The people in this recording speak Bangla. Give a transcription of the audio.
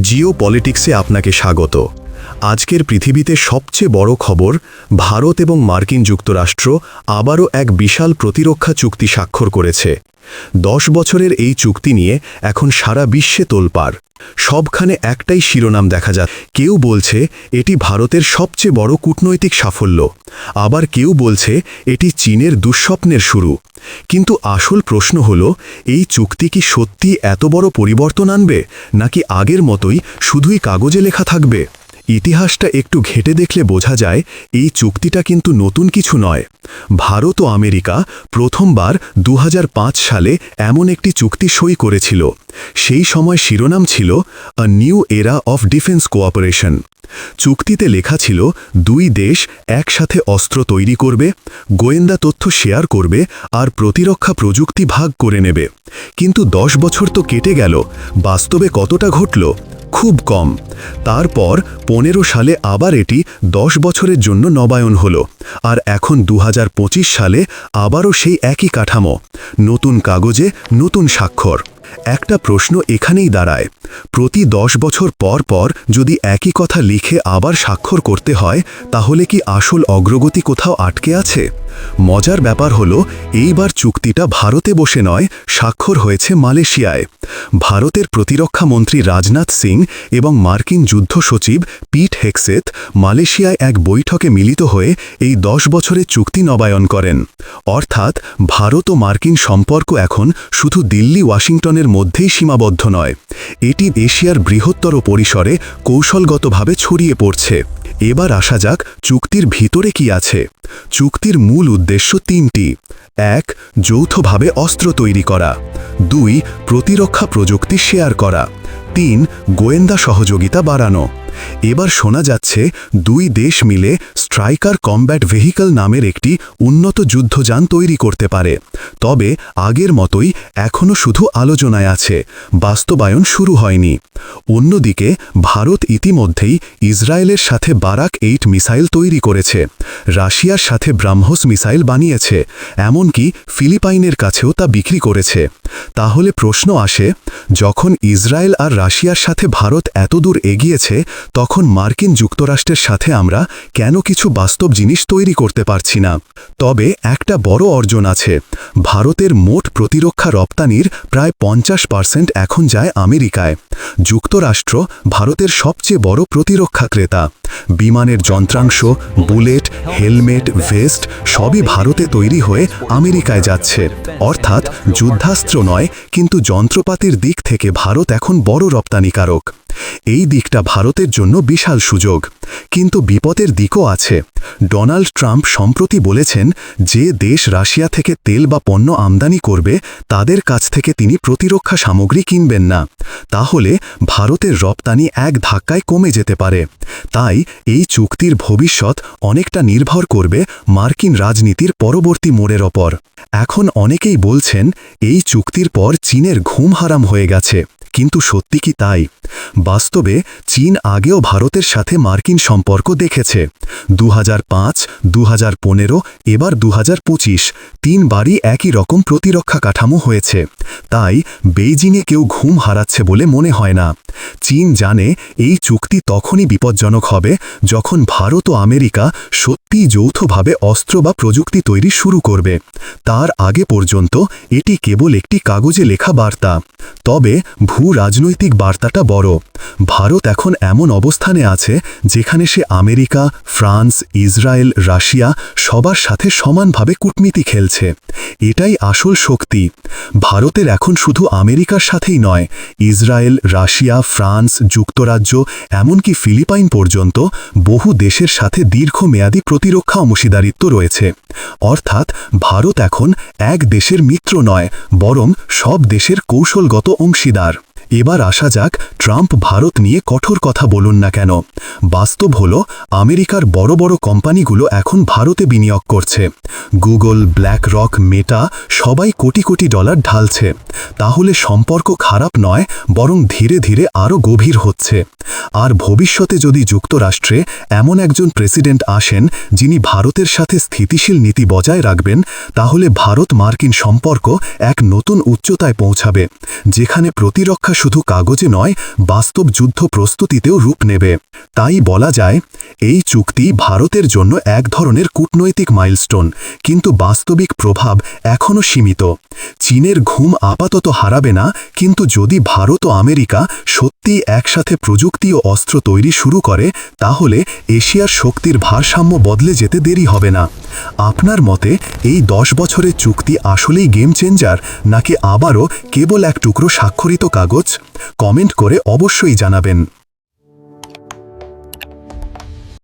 জিও পলিটিক্সে আপনাকে স্বাগত। আজকের পৃথিবীতে সবচেয়ে বড় খবর, ভারত এবং মার্কিন যুক্তরাষ্ট্র আবারও এক বিশাল প্রতিরক্ষা চুক্তি স্বাক্ষর করেছে। দশ বছরের এই চুক্তি নিয়ে এখন সারা বিশ্বে তোলপাড়। সবখানে একটাই শিরোনাম দেখা যায়। কেউ বলছে, এটি ভারতের সবচেয়ে বড় কূটনৈতিক সাফল্য। আবার কেউ বলছে, এটি চীনের দুঃস্বপ্নের শুরু। কিন্তু আসল প্রশ্ন হল, এই চুক্তি কি সত্যি এত বড় পরিবর্তন আনবে? নাকি আগের মতোই শুধুই কাগজে লেখা থাকবে? ইতিহাসটা একটু ঘেটে দেখলে বোঝা যায়, এই চুক্তিটা কিন্তু নতুন কিছু নয়। ভারত ও আমেরিকা প্রথমবার দু হাজার পাঁচ সালে এমন একটি চুক্তি সই করেছিল। সেই সময় শিরোনাম ছিল a new era of defence cooperation চুক্তিতে লেখা ছিল, দুই দেশ একসাথে অস্ত্র তৈরি করবে, গোয়েন্দা তথ্য শেয়ার করবে আর প্রতিরক্ষা প্রযুক্তি ভাগ করে নেবে। কিন্তু দশ বছর তো কেটে গেল, বাস্তবে কতটা ঘটল? খুব কম। তারপর পনেরো সালে আবার এটি দশ বছরের জন্য নবায়ন হল। আর এখন দু হাজার পঁচিশ সালে আবারও সেই একই কাঠামো, নতুন কাগজে নতুন স্বাক্ষর। একটা প্রশ্ন এখানেই দাঁড়ায়। প্রতি দশ বছর পর পর যদি একই কথা লিখে আবার স্বাক্ষর করতে হয়, তাহলে কি আসল অগ্রগতি কোথাও আটকে আছে? মজার ব্যাপার হলো, এইবার চুক্তিটা ভারতে বসে নয়, স্বাক্ষর হয়েছে মালয়েশিয়ায়। ভারতের প্রতিরক্ষা মন্ত্রী রাজনাথ সিং এবং মার্কিন যুদ্ধ সচিব পিট হেক্সেথ মালয়েশিয়ায় এক বৈঠকে মিলিত হয়ে এই দশ বছরের চুক্তি নবায়ন করেন। অর্থাৎ, ভারত ও মার্কিন সম্পর্ক এখন শুধু দিল্লি, ওয়াশিংটনের মধ্যেই সীমাবদ্ধ নয়। এটি এশিয়ার বৃহত্তর পরিসরে কৌশলগতভাবে ছড়িয়ে পড়ছে। এবার আসা যাক চুক্তির ভিতরে কি আছে। চুক্তির মূল উদ্দেশ্য তিনটি। এক, যৌথভাবে অস্ত্র তৈরি করা। দুই, প্রতিরক্ষা প্রযুক্তি শেয়ার করা। তিন, গোয়েন্দা সহযোগিতা বাড়ানো। এবার শোনা যাচ্ছে দুই দেশ মিলে স্ট্রাইকার কমব্যাট ভেহিকল নামের একটি উন্নত যুদ্ধযান তৈরি করতে পারে। তবে আগের মতোই এখনও শুধু আলোচনায় আছে, বাস্তবায়ন শুরু হয়নি। অন্যদিকে ভারত ইতিমধ্যেই ইসরায়েলের সাথে বারাক এইট মিসাইল তৈরি করেছে, রাশিয়ার সাথে ব্রাহ্মস মিসাইল বানিয়েছে, এমনকি ফিলিপাইনের কাছেও তা বিক্রি করেছে। তাহলে প্রশ্ন আসে, যখন ইসরায়েল আর রাশিয়ার সাথে ভারত এতদূর এগিয়েছে তখন মার্কিন যুক্তরাষ্ট্রের সাথে আমরা কেন কিছু বাস্তব জিনিস তৈরি করতে পারছি না। তবে একটা বড় অর্জন আছে। ভারতের মোট প্রতিরক্ষা রপ্তানির প্রায় পঞ্চাশ পার্সেন্ট এখন যায় আমেরিকায়। যুক্তরাষ্ট্র ভারতের সবচেয়ে বড় প্রতিরক্ষা ক্রেতা। বিমানের যন্ত্রাংশ, বুলেট, হেলমেট, ভেস্ট সবই ভারতে তৈরি হয়ে আমেরিকায় যাচ্ছে। অর্থাৎ যুদ্ধাস্ত্র নয়, কিন্তু যন্ত্রপাতির দিক থেকে ভারত এখন বড় রপ্তানিকারক। এই দিকটা ভারতের জন্য বিশাল সুযোগ। কিন্তু বিপদের দিকও আছে। ডোনাল্ড ট্রাম্প সম্প্রতি বলেছেন যে দেশ রাশিয়া থেকে তেল বা পণ্য আমদানি করবে, তাদের কাছ থেকে তিনি প্রতিরক্ষা সামগ্রী কিনবেন না। তাহলে ভারতের রপ্তানি এক ধাক্কায় কমে যেতে পারে। তাই এই চুক্তির ভবিষ্যৎ অনেকটা নির্ভর করবে মার্কিন রাজনীতির পরবর্তী মোড়ের ওপর। এখন অনেকেই বলছেন, এই চুক্তির পর চীনের ঘুম হারাম হয়ে গেছে। কিন্তু সত্যি কি তাই? বাস্তবে চীন আগেও ভারতের সাথে মার্কিন সম্পর্ক দেখেছে। দু হাজার পাঁচ দু এবার দু তিনবারই একই রকম প্রতিরক্ষা কাঠামো হয়েছে। তাই বেইজিংয়ে কেউ ঘুম হারাচ্ছে বলে মনে হয় না। চীন জানে এই চুক্তি তখনই বিপজ্জনক হবে যখন ভারত ও আমেরিকা সত্যি যৌথভাবে অস্ত্র বা প্রযুক্তি তৈরি শুরু করবে। তার আগে পর্যন্ত এটি কেবল একটি কাগজে লেখা বার্তা। তবে ভূ রাজনৈতিক বার্তাটা বড়। ভারত এখন এমন অবস্থানে আছে যেখানে সে আমেরিকা, ফ্রান্স, ইসরায়েল, রাশিয়া সবার সাথে সমানভাবে কূটনীতি খেলছে। এটাই আসল শক্তি। ভারতের এখন শুধু আমেরিকার সাথেই নয়, ইসরায়েল, রাশিয়া, ফ্রান্স, যুক্তরাজ্য, এমনকি ফিলিপাইন পর্যন্ত বহু দেশের সাথে দীর্ঘমেয়াদী প্রতিরক্ষা অংশীদারিত্ব রয়েছে। অর্থাৎ ভারত এখন এক দেশের মিত্র নয়, বরং সব দেশের কৌশলগত অংশীদার। এবার আসা যাক, ট্রাম্প ভারত নিয়ে কঠোর কথা বলুন না কেন। বাস্তব হল, আমেরিকার বড় বড় কোম্পানিগুলো এখন ভারতে বিনিয়োগ করছে। গুগল ব্ল্যাক রক মেটা সবাই কোটি কোটি ডলার ঢালছে। তাহলে সম্পর্ক খারাপ নয়, বরং ধীরে ধীরে আরও গভীর হচ্ছে। আর ভবিষ্যতে যদি যুক্তরাষ্ট্রে এমন একজন প্রেসিডেন্ট আসেন, যিনি ভারতের সাথে স্থিতিশীল নীতি বজায় রাখবেন, তাহলে ভারত মার্কিন সম্পর্ক এক নতুন উচ্চতায় পৌঁছাবে, যেখানে প্রতিরক্ষা শুধু কাগজে নয়, বাস্তব যুদ্ধ প্রস্তুতিতেও রূপ নেবে। তাই বলা যায়, এই চুক্তি ভারতের জন্য এক ধরনের কূটনৈতিক মাইলস্টোন, কিন্তু বাস্তবিক প্রভাব এখনও সীমিত। চীনের ঘুম আপাতত হারাবে না, কিন্তু যদি ভারত ও আমেরিকা সত্যি একসাথে প্রযুক্তি ও অস্ত্র তৈরি শুরু করে, তাহলে এশিয়ার শক্তির ভারসাম্য বদলে যেতে দেরি হবে না। আপনার মতে, এই দশ বছরের চুক্তি আসলেই গেম চেঞ্জার নাকি আবারও কেবল এক টুকরো স্বাক্ষরিত কাগজ? কমেন্ট করে অবশ্যই জানাবেন।